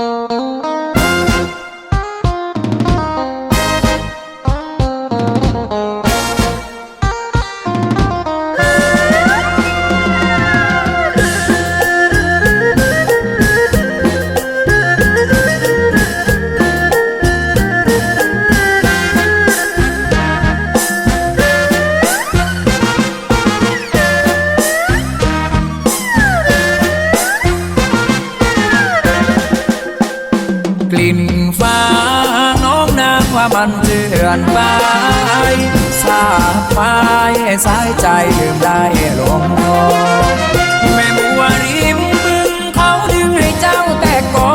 ก ว่ามันเจือนไปสาบไปสายใจลืมได้ลงคอแม่บัวริมบึงเขาดึงให้เจ้าแต่ก็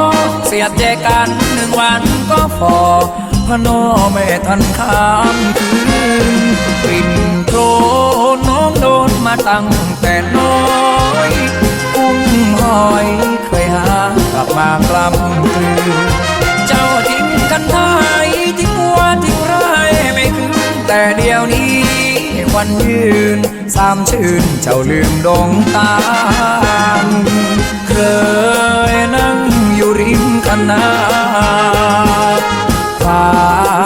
เสียดแจกันหนึ่งวันก็ฟอพะโนไม่ทันข้ามคืนกลิ่นโคลนน้องโดนมาตั้งแต่น้อยกุ้งหอยเคยหากลับมากลำ แต่เดียวนี้ วันยืนสามชื่นเจ้าลืมดงตาเคยนั่งอยู่ริมคันนาฝ่า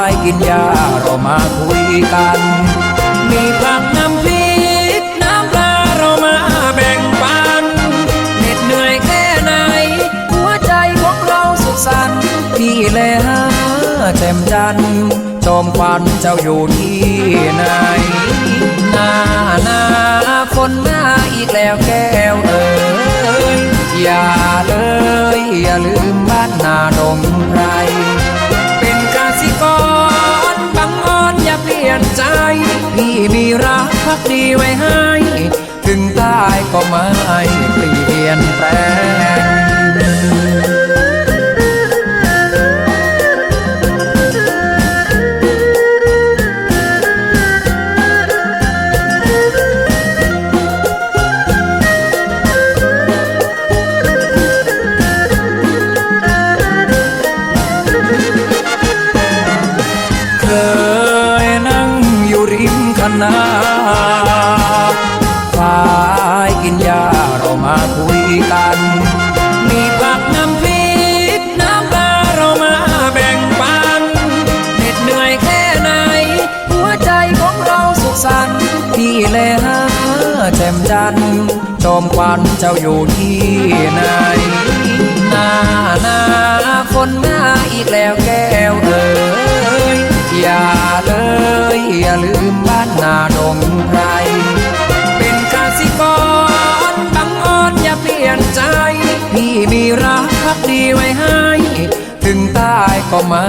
ยกินยาเรามาคุยกัน มีผักน้ำพริกน้ำปลาเรามาแบ่งปันเหน็ดเหนื่อยแค่ไหน หัวใจของเราสุขสันต์พี่แลหาแจ่มจันทร์จอมควันเจ้าอยู่ที่ไหนหน้าหน้าฝนมาอีกแล้วแก้วเอ๋ยอย่าเลย อย่าลืมบ้านนาดงไรเป็นกสิกรบังอ่อนอย่าเปลี่ยนใจ พี่มีรักพักดีไว้ให้ ถึงตายก็ไม่เปลี่ยนแปลง ริมคณะฝ่ายกินยาเรามาคุยกัน มีผักน้ำพริกน้ำปลาเรามาแบ่งปันเหน็ดเหนื่อยแค่ไหน หัวใจของเราสุขสันต์พี่แลหาแจ่มจันจอมควันเจ้าอยู่ที่ไหนหน้าหน้าฝนมาอีกแล้วแก้วเอ๋ยอย่าเลย อย่าลืมบ้านนาดงไพรเป็นกสิกรบังอ่อนอย่าเปลี่ยนใจ พี่มีรักพักดีไว้ให้ ถึงตายก็ไม่